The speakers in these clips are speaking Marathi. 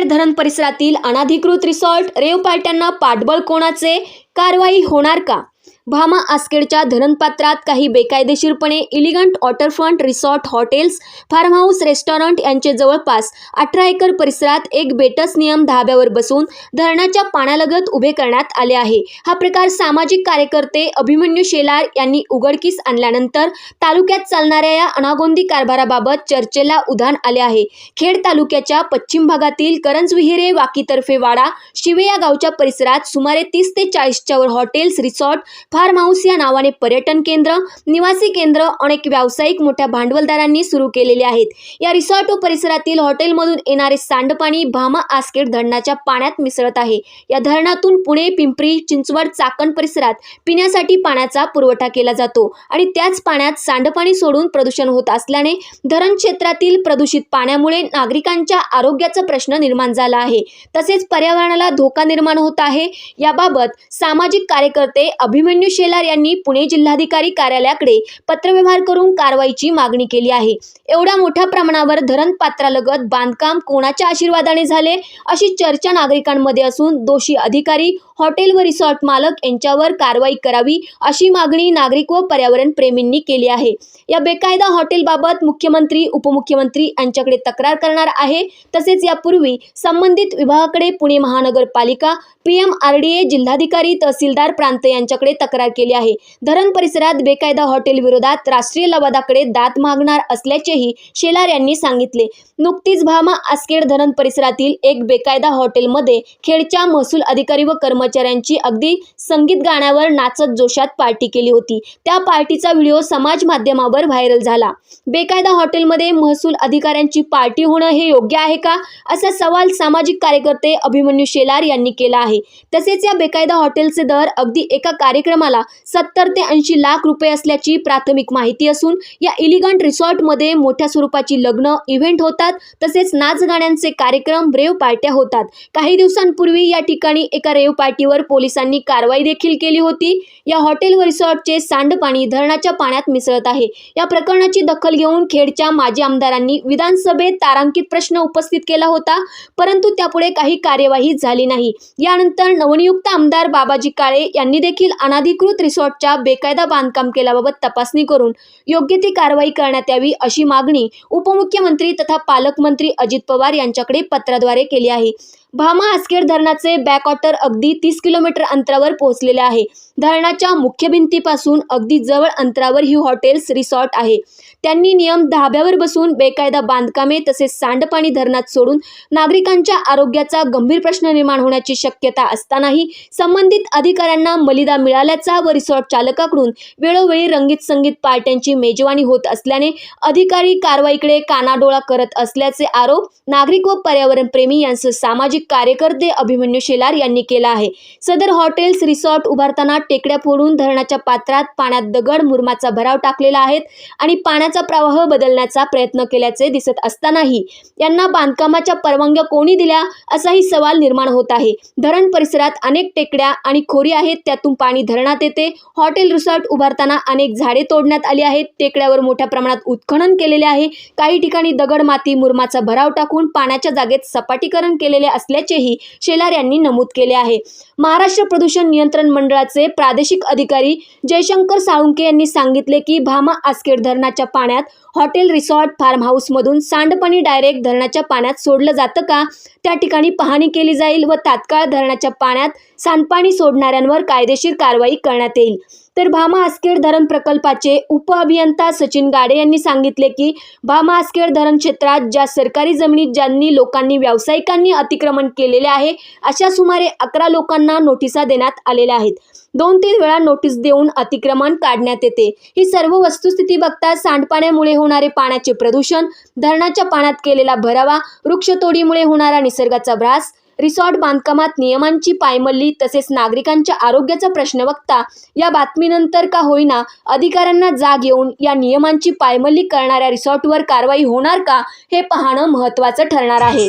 आसखेड धरण परिसरातील अनाधिकृत रिसॉर्ट रेव पार्ट्यांना पाठबळ कोणाचे? कारवाई होणार का? भामा आस्केडच्या धरणपात्रात काही बेकायदेशीरपणे elegant waterfront resort hotels farm house restaurant यांचे जवळपास अठरा एकर परिसरात एक बेटस नियम धाब्यावर बसून धरणाच्या पाण्यालगत उभे करण्यात आले आहे. हा प्रकार सामाजिक कार्यकर्ते अभिमन्यू शेलार यांनी उघडकीस आणल्यानंतर तालुक्यात चालणाऱ्या या अनागोंदी कारभाराबाबत चर्चेला उधाण आले आहे. खेड तालुक्याच्या पश्चिम भागातील करंजविहिरे वाकीतर्फे वाडा शिवे या गावच्या परिसरात सुमारे तीस ते चाळीसच्यावर हॉटेल्स रिसॉर्ट फार्म हाऊस या नावाने पर्यटन केंद्र निवासी केंद्र अनेक व्यावसायिक मोठ्या भांडवलदारांनी सुरू केलेले आहेत. या रिसॉर्ट व परिसरातील हॉटेलमधून येणारे सांडपाणी भामा आस्केट धरणाच्या पाण्यात मिसळत आहे. या धरणातून पुणे पिंपरी चिंचवड चाकण परिसरात पिण्यासाठी पाण्याचा पुरवठा केला जातो आणि त्याच पाण्यात सांडपाणी सोडून प्रदूषण होत असल्याने धरण क्षेत्रातील प्रदूषित पाण्यामुळे नागरिकांच्या आरोग्याचा प्रश्न निर्माण झाला आहे. तसेच पर्यावरणाला धोका निर्माण होत आहे. याबाबत सामाजिक कार्यकर्ते अभिमन्यू शेलार यांनी पुणे जिल्हाधिकारी कार्यालयाकडे पत्रव्यवहार करून कारवाईची मागणी केली आहे. एवढ्या मोठ्या प्रमाणावर धरण पात्रालगत बांधकाम कोणाच्या आशीर्वादाने झाले? अशी चर्चा नागरिकांमध्ये असून दोषी अधिकारी हॉटेल व रिसॉर्ट मालक यांच्यावर कारवाई करावी अशी मागणी नागरिक व पर्यावरण प्रेमींनी केली आहे. या बेकायदा हॉटेलबाबत मुख्यमंत्री उपमुख्यमंत्री यांच्याकडे तक्रार करणार आहे. तसेच यापूर्वी संबंधित विभागाकडे पुणे महानगरपालिका पीएमआरडीए जिल्हाधिकारी तहसीलदार प्रांत यांच्याकडे तक्रार तक्रार केली आहे. धरण परिसरात बेकायदा हॉटेल विरोधात राष्ट्रीय लवादाकडे दात मागणार असल्याचेही शेलार यांनी सांगितले. नुकतीच भामा आसखेड धरण परिसरातील एक बेकायदा हॉटेलमध्ये खेडच्या महसूल अधिकारी व कर्मचाऱ्यांची अगदी संगीत गाण्यावर नाचत जोशात पार्टी केली होती. त्या पार्टीचा व्हिडिओ समाज माध्यमावर व्हायरल झाला. बेकायदा हॉटेलमध्ये महसूल अधिकाऱ्यांची पार्टी होणं हे योग्य आहे का? असा सवाल सामाजिक कार्यकर्ते अभिमन्यू शेलार यांनी केला आहे. तसेच या बेकायदा हॉटेलचे दर अगदी एका कार्यक्रम कार्यक्रमाला सत्तर ते ऐंशी लाख रुपये असल्याची प्राथमिक माहिती असून या इलिगंट रिसॉर्टमध्ये मोठ्या स्वरूपाची लग्न इव्हेंट होतात तसेच नाच गाण्यांचे कार्यक्रम रेव पार्ट्या होतात. काही दिवसांपूर्वी या ठिकाणी एका रेव पार्टीवर पोलिसांनी कारवाई देखील केली होती. या हॉटेल व रिसॉर्टचे सांडपाणी धरणाच्या पाण्यात मिसळत आहे. या प्रकरणाची दखल घेऊन खेडच्या माजी आमदारांनी विधानसभेत तारांकित प्रश्न उपस्थित केला होता परंतु त्यापुढे काही कार्यवाही झाली नाही. यानंतर नवनियुक्त आमदार बाबाजी काळे यांनी देखील अधिकृत रिसॉर्टच्या बेकायदा बांधकाम केल्याबाबत तपासणी करून योग्य ती कारवाई करण्यात यावी अशी मागणी उपमुख्यमंत्री तथा पालकमंत्री अजित पवार यांच्याकडे पत्राद्वारे केली आहे. भामा आसखेड धरणाचे बॅकवॉटर अगदी तीस किलोमीटर अंतरावर पोहोचलेले आहे. धरणाच्या मुख्य भिंतीपासून अगदी जवळ अंतरावर ही हॉटेल्स रिसॉर्ट आहे. त्यांनी नियम धाब्यावर बसून बेकायदा बांधकामे तसेच सांडपाणी धरणात सोडून नागरिकांच्या आरोग्याचा गंभीर प्रश्न निर्माण होण्याची शक्यता असतानाही संबंधित अधिकाऱ्यांना मलिदा मिळाल्याचा व रिसॉर्ट चालकाकडून वेळोवेळी रंगीत संगीत पार्ट्यांची मेजवानी होत असल्याने अधिकारी कारवाईकडे कानाडोळा करत असल्याचे आरोप नागरिक व पर्यावरण प्रेमी यांचं सामाजिक कार्यकर्ते अभिमन्यू शेलार यांनी केला आहे. सदर हॉटेल्स रिसॉर्ट उभारताना टेकड्या फोडून धरणाच्या पात्रात पाण्यात दगड मुरमाचा भराव टाकलेला आहेत आणि पाण्याचा प्रवाह बदलण्याचा प्रयत्न केल्याचे दिसत असतानाही यांना बांधकामाच्या परवानग्या कोणी दिल्या असाही सवाल निर्माण होत आहे. धरण परिसरात अनेक टेकड्या आणि खोरी आहेत त्यातून पाणी धरणात येते. हॉटेल रिसॉर्ट उभारताना अनेक झाडे तोडण्यात आली आहेत. टेकड्यावर मोठ्या प्रमाणात उत्खनन केलेले आहे. काही ठिकाणी दगड माती मुरमाचा भराव टाकून पाण्याच्या जागेत सपाटीकरण केलेले असल्याचेही शेलार यांनी नमूद केले आहे. महाराष्ट्र प्रदूषण नियंत्रण मंडळाचे प्रादेशिक अधिकारी जयशंकर साळुंके यांनी सांगितले की भामा आसखेड धरणाच्या पाण्यात हॉटेल रिसॉर्ट फार्म हाऊसमधून सांडपाणी डायरेक्ट धरणाच्या पाण्यात सोडलं जातं का? त्या ठिकाणी पाहणी केली जाईल व तात्काळ धरणाच्या पाण्यात सांडपाणी सोडणाऱ्यांवर कायदेशीर कारवाई करण्यात येईल. तर भामा आसखेड धरण प्रकल्पाचे उपअभियंता सचिन गाडे यांनी सांगितले की भामा आसखेड धरण क्षेत्रात ज्या सरकारी जमिनीत ज्यांनी लोकांनी व्यावसायिकांनी अतिक्रमण केलेले आहे अशा सुमारे अकरा लोकांना नोटिसा देण्यात आलेल्या आहेत. दोन तीन वेळा नोटीस देऊन अतिक्रमण काढण्यात येते. ही सर्व वस्तुस्थिती बघता सांडपाण्यामुळे होणारे पाण्याचे प्रदूषण धरणाच्या पाण्यात केलेला भरावा वृक्षतोडीमुळे होणारा निसर्गाचा भ्रास रिसॉर्ट बांधकामात नियमांची पायमल्ली तसेच नागरिकांच्या आरोग्याचा प्रश्न बघता या बातमीनंतर का होईना अधिकाऱ्यांना जाग येऊन या नियमांची पायमल्ली करणाऱ्या रिसॉर्टवर कारवाई होणार का हे पाहणं महत्त्वाचं ठरणार आहे.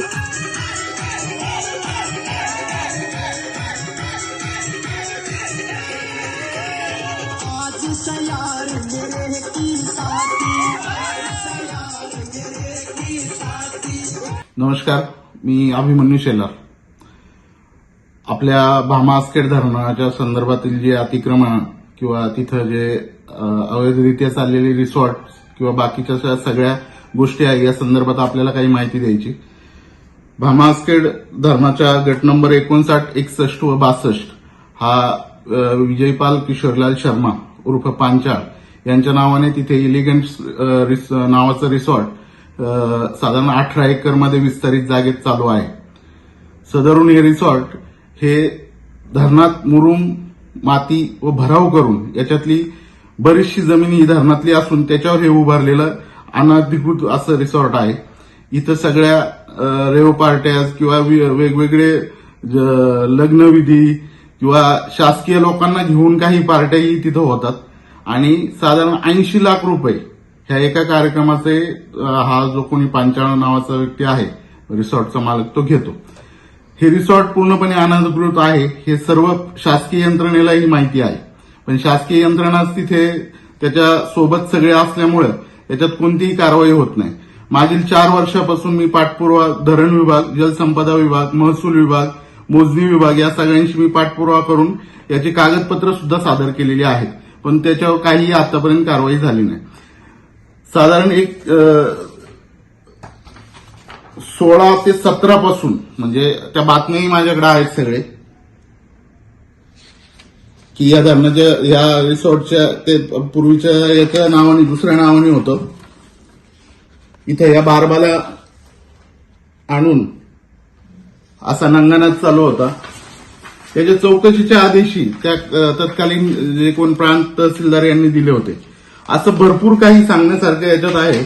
आज सयार मेरे की साथी। नमस्कार मी अभिमन्यू शेलार. आपल्या भामास्केट धरणाच्या संदर्भातील जे अतिक्रमण किंवा तिथं जे अवैधरित्या चाललेले रिसॉर्ट किंवा बाकीच्या सगळ्या गोष्टी आहे या संदर्भात आपल्याला काही माहिती द्यायची. भामास्केड धरणाच्या गट नंबर एकोणसाठ एकसष्ट व बासष्ट हा विजयपाल किशोरलाल शर्मा उर्फ पांचाळ यांच्या नावाने तिथे इलिगंट रिस- नावाचं रिसॉर्ट साधारण अठरा एकरमध्ये विस्तारित जागेत चालू आहे. सदरून हे रिसॉर्ट हे धरणात मुरुम माती व भराव करून याच्यातली बरीचशी जमीन ही धरणातली असून त्याच्यावर हे उभारलेलं अनाधिकृत असं रिसॉर्ट आहे. इथं सगळ्या रेव पार्ट्या किंवा वि- वेगवेगळे ज- लग्नविधी किंवा शासकीय लोकांना घेऊन काही पार्ट्याही तिथं होतात. आणि साधारण ऐंशी लाख रुपये ह्या एका कार्यक्रमाचे हा जो कोणी पांचाळ नावाचा व्यक्ती आहे रिसॉर्टचा मालक तो घेतो. हे रिसॉर्ट पूर्णपणे अनधिकृत आहे. हे सर्व शासकीय यंत्रणेलाही माहिती आहे. पण शासकीय यंत्रणाच तिथे त्याच्या सोबत सगळे असल्यामुळं याच्यात कोणतीही कारवाई होत नाही. मागील चार वर्षापासून मी पाठपुरावा धरण विभाग जलसंपदा विभाग महसूल विभाग मोजणी विभाग या सगळ्यांशी मी पाठपुरावा करून याची कागदपत्र सुद्धा सादर केलेली आहेत. पण त्याच्यावर काहीही आतापर्यंत कारवाई झाली नाही. साधारण एक सोळा ते सतरा पासून म्हणजे त्या बातम्याही माझ्याकडे आहेत सगळे की या धरणाच्या या रिसॉर्टच्या ते पूर्वीच्या याच्या नावाने दुसऱ्या नावाने होतं. इथे या बारबाला आणून असा नंगानाच चालू होता. त्याच्या चौकशीच्या आदेशी त्या तत्कालीन जे कोण प्रांत तहसीलदार यांनी दिले होते. असं भरपूर काही सांगण्यासारखं याच्यात आहे.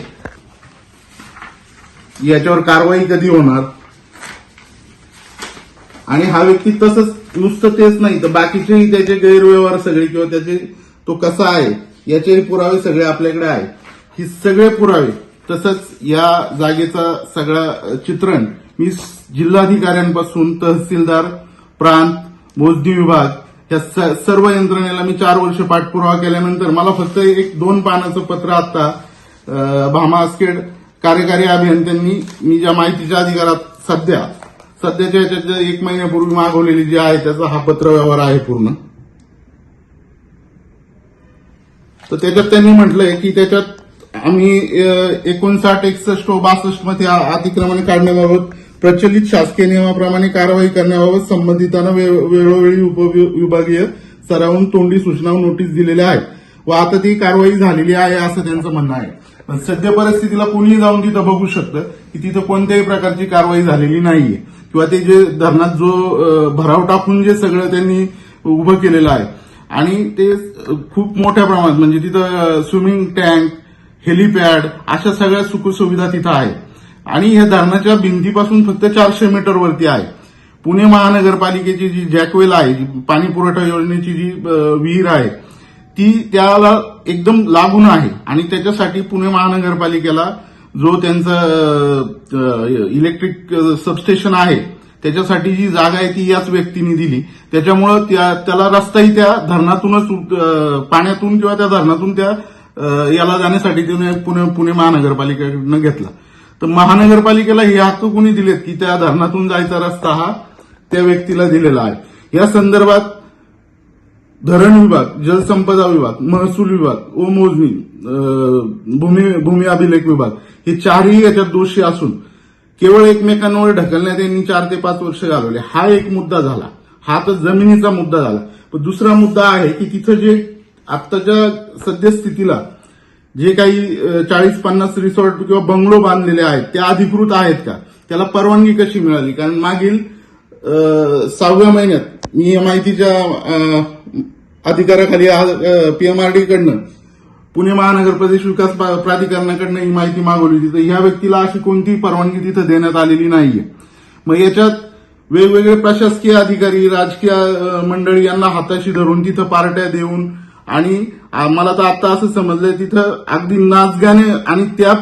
याच्यावर कारवाई कधी होणार? आणि हा व्यक्ती तसंच नुसतं तेच नाही तर बाकीचेही त्याचे गैरव्यवहार सगळे किंवा त्याचे तो कसा आहे याचेही पुरावे सगळे आपल्याकडे आहे ही सगळे पुरावे तसंच या जागेचा सगळा चित्रण मी जिल्हाधिकाऱ्यांपासून तहसीलदार प्रांत मोजणी विभाग या सर्व यंत्रणेला मी चार वर्ष पाठपुरावा केल्यानंतर मला फक्त एक दोन पानाचं पत्र आता भामा आस्केड कार्यकारी अभियंत्यांनी मी ज्या माहितीच्या अधिकारात सध्या सध्याच्या याच्यात एक महिन्यापूर्वी मागवलेली जी आहे त्याचा हा पत्र व्यवहार आहे पूर्ण. तर त्याच्यात त्यांनी म्हटलंय की त्याच्यात आम्ही एकोणसाठ एकसष्ट व बासष्टमध्ये अतिक्रमण काढण्याबाबत प्रचलित शासकीय नियमाप्रमाणे कारवाई करण्याबाबत संबंधितांना वे- वेळोवेळी उपविभागीय सरावून तोंडी सूचना नोटीस दिलेल्या आहेत. व आता ती कारवाई झालेली आहे असं त्यांचं म्हणणं आहे. पण सध्या परिस्थितीला कोणीही जाऊन तिथं बघू शकतं की तिथं कोणत्याही प्रकारची कारवाई झालेली नाहीये. किंवा ते जे धरणात जो भराव टाकून जे सगळं त्यांनी उभं केलेलं आहे. आणि ते खूप मोठ्या प्रमाणात म्हणजे तिथं स्विमिंग टँक हेलिपॅड अशा सगळ्या सुखसुविधा तिथं आहेत. आणि ह्या धरणाच्या भिंतीपासून फक्त चारशे मीटरवरती आहे. पुणे महानगरपालिकेची जी जॅकवेल आहे जी पाणी पुरवठा योजनेची जी विहीर आहे ती त्याला एकदम लागून आहे. आणि त्याच्यासाठी पुणे महानगरपालिकेला जो त्यांचं इलेक्ट्रिक सबस्टेशन आहे त्याच्यासाठी जी जागा आहे ती याच व्यक्तीने दिली. त्याच्यामुळं त्या त्याला रस्ताही त्या धरणातूनच पाण्यातून किंवा त्या धरणातून त्या याला जाण्यासाठी त्याने पुणे पुणे महानगरपालिकेकडनं घेतला. तर महानगरपालिकेला हे हक्क कोणी दिलेत की त्या धरणातून जायचा रस्ता हा त्या व्यक्तीला दिलेला आहे. या संदर्भात धरण विभाग जलसंपदा विभाग महसूल विभाग व मोजणी भूमी भूमी अभिलेख विभाग हे चारही याच्यात दोषी असून केवळ एकमेकांवर ढकलण्यात यांनी चार ते पाच वर्ष घालवले. हा एक मुद्दा झाला. हा तर जमिनीचा मुद्दा झाला. पण दुसरा मुद्दा आहे की तिथं जे आत्ताच्या सद्यस्थितीला जे काही चाळीस पन्नास रिसॉर्ट किंवा बंगलो बांधलेले आहेत त्या अधिकृत आहेत का? त्याला परवानगी कशी मिळाली? कारण मागील सहाव्या महिन्यात मी या माहितीच्या अधिकाराखाली पीएमआरडीकडनं पुणे महानगर प्रदेश विकास प्रा- प्राधिकरणाकडनं ही माहिती मागवली होती. तर ह्या व्यक्तीला अशी कोणतीही परवानगी तिथं देण्यात आलेली नाहीये. मग याच्यात वेगवेगळे प्रशासकीय अधिकारी राजकीय मंडळी यांना हाताशी धरून तिथं पार्ट्या देऊन आणि मला तर आता असं समजलंय तिथं अगदी नाचगाणे आणि त्या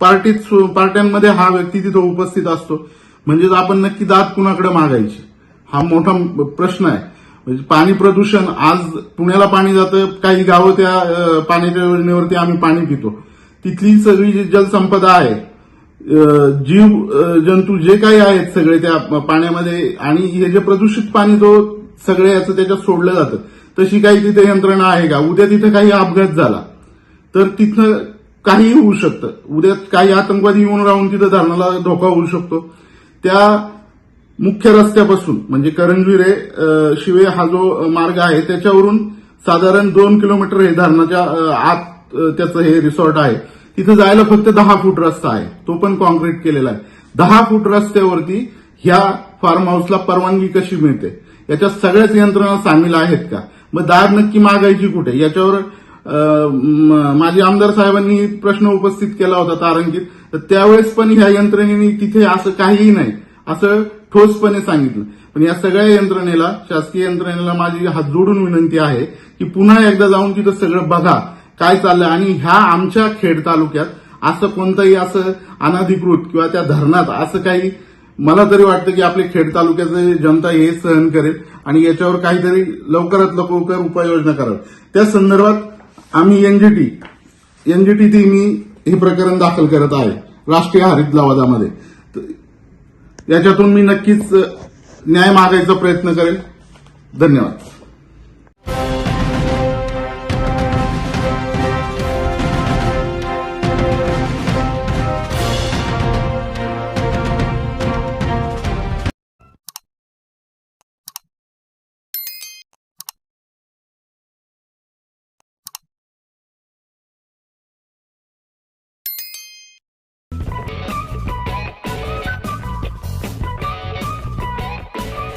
पार्टीत सु- पार्ट्यांमध्ये हा व्यक्ती तिथं उपस्थित असतो. म्हणजेच आपण नक्की दात कुणाकडे मागायची? हा मोठा प्रश्न आहे. म्हणजे पाणी प्रदूषण आज पुण्याला पाणी जातं काही गावं त्या पाण्याच्या योजनेवरती आम्ही पाणी पितो. तिथली सगळी जी जलसंपदा आहे जीव जंतू जे काही आहेत सगळे त्या पाण्यामध्ये आणि हे जे प्रदूषित पाणी तो सगळे याचं त्याच्यात सोडलं जातं. तशी काही तिथे यंत्रणा आहे का? उद्या तिथे काही अपघात झाला तर तिथं काहीही होऊ शकतं. उद्या काही आतंकवादी येऊन राहून तिथं धरणाला धोका होऊ शकतो. त्या मुख्य रस्त्यापासून म्हणजे करंजविरे शिवे हा जो मार्ग आहे त्याच्यावरून साधारण दोन किलोमीटर हे धरणाच्या आत त्याचं हे रिसॉर्ट आहे. तिथं जायला फक्त दहा फूट रस्ता आहे. तो पण कॉन्क्रीट केलेला आहे. दहा फूट रस्त्यावरती ह्या फार्म हाऊसला परवानगी कशी मिळते? याच्यात सगळ्याच यंत्रणा सामील आहेत का? मग दार नक्की मागायची कुठे? याच्यावर माजी आमदार साहेबांनी प्रश्न उपस्थित केला होता तारांकित. तर त्यावेळेस पण ह्या यंत्रणेने तिथे असं काहीही नाही. असं ठोसपणे सांगितलं. पण या सगळ्या यंत्रणेला शासकीय यंत्रणेला माझी हात जोडून विनंती आहे की पुन्हा एकदा जाऊन तिथं सगळं बघा काय चाललंय आणि ह्या आमच्या खेड तालुक्यात असं कोणतंही असं अनधिकृत किंवा त्या धरणात असं काही मला तरी वाटतं की आपले खेड तालुक्याचे जनता हे सहन करेल आणि याच्यावर काहीतरी लवकरात लवकर उपाययोजना करावी. त्या संदर्भात आम्ही एनजीटी एनजीटी ती मी हे प्रकरण दाखल करत आहे राष्ट्रीय हरित लवादामध्ये. याच्यातून मी नक्कीच न्याय मागायचा प्रयत्न करेल धन्यवाद.